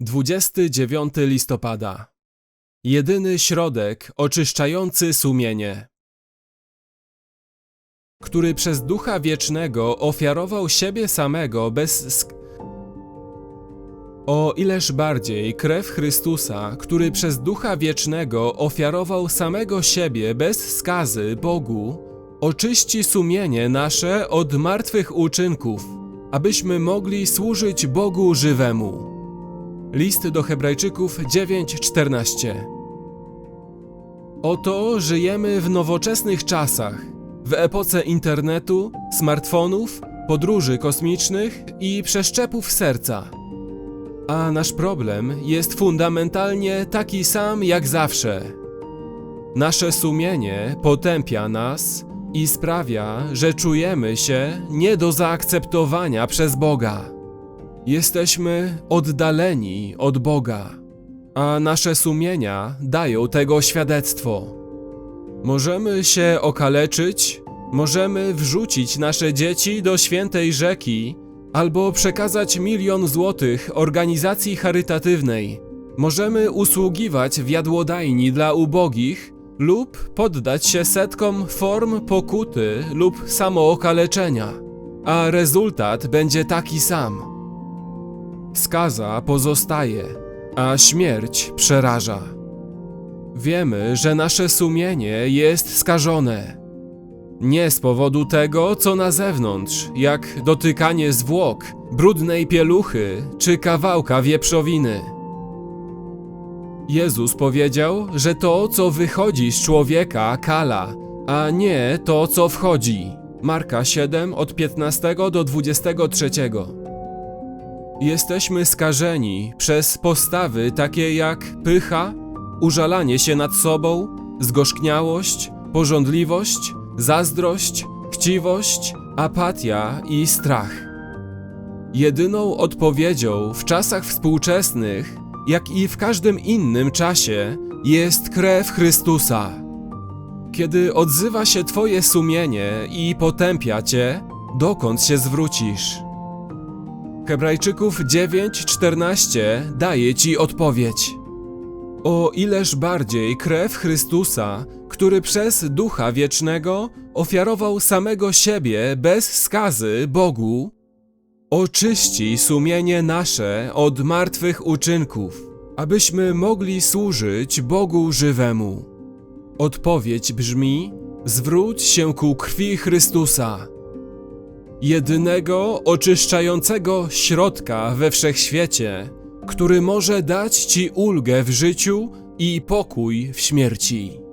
29 listopada. Jedyny środek oczyszczający sumienie. Który przez Ducha Wiecznego ofiarował siebie samego bez sk- o ileż bardziej krew Chrystusa, który przez Ducha Wiecznego ofiarował samego siebie bez skazy Bogu, oczyści sumienie nasze od martwych uczynków, abyśmy mogli służyć Bogu żywemu. List do Hebrajczyków 9:14 Oto żyjemy w nowoczesnych czasach, w epoce internetu, smartfonów, podróży kosmicznych i przeszczepów serca. A nasz problem jest fundamentalnie taki sam jak zawsze. Nasze sumienie potępia nas i sprawia, że czujemy się nie do zaakceptowania przez Boga. Jesteśmy oddaleni od Boga, a nasze sumienia dają tego świadectwo. Możemy się okaleczyć, możemy wrzucić nasze dzieci do świętej rzeki, albo przekazać milion złotych organizacji charytatywnej. Możemy usługiwać w jadłodajni dla ubogich lub poddać się setkom form pokuty lub samookaleczenia, a rezultat będzie taki sam. Skaza pozostaje, a śmierć przeraża. Wiemy, że nasze sumienie jest skażone. Nie z powodu tego, co na zewnątrz, jak dotykanie zwłok, brudnej pieluchy czy kawałka wieprzowiny. Jezus powiedział, że to, co wychodzi z człowieka, kala, a nie to, co wchodzi. Marka 7 od 15 do 23. Jesteśmy skażeni przez postawy takie jak pycha, użalanie się nad sobą, zgorzkniałość, pożądliwość, zazdrość, chciwość, apatia i strach. Jedyną odpowiedzią w czasach współczesnych, jak i w każdym innym czasie, jest krew Chrystusa. Kiedy odzywa się Twoje sumienie i potępia Cię, dokąd się zwrócisz? Hebrajczyków 9:14 daje ci odpowiedź. O ileż bardziej krew Chrystusa, który przez Ducha Wiecznego ofiarował samego siebie bez skazy Bogu, oczyści sumienie nasze od martwych uczynków, abyśmy mogli służyć Bogu żywemu. Odpowiedź brzmi: zwróć się ku krwi Chrystusa jedynego oczyszczającego środka we wszechświecie, który może dać Ci ulgę w życiu i pokój w śmierci.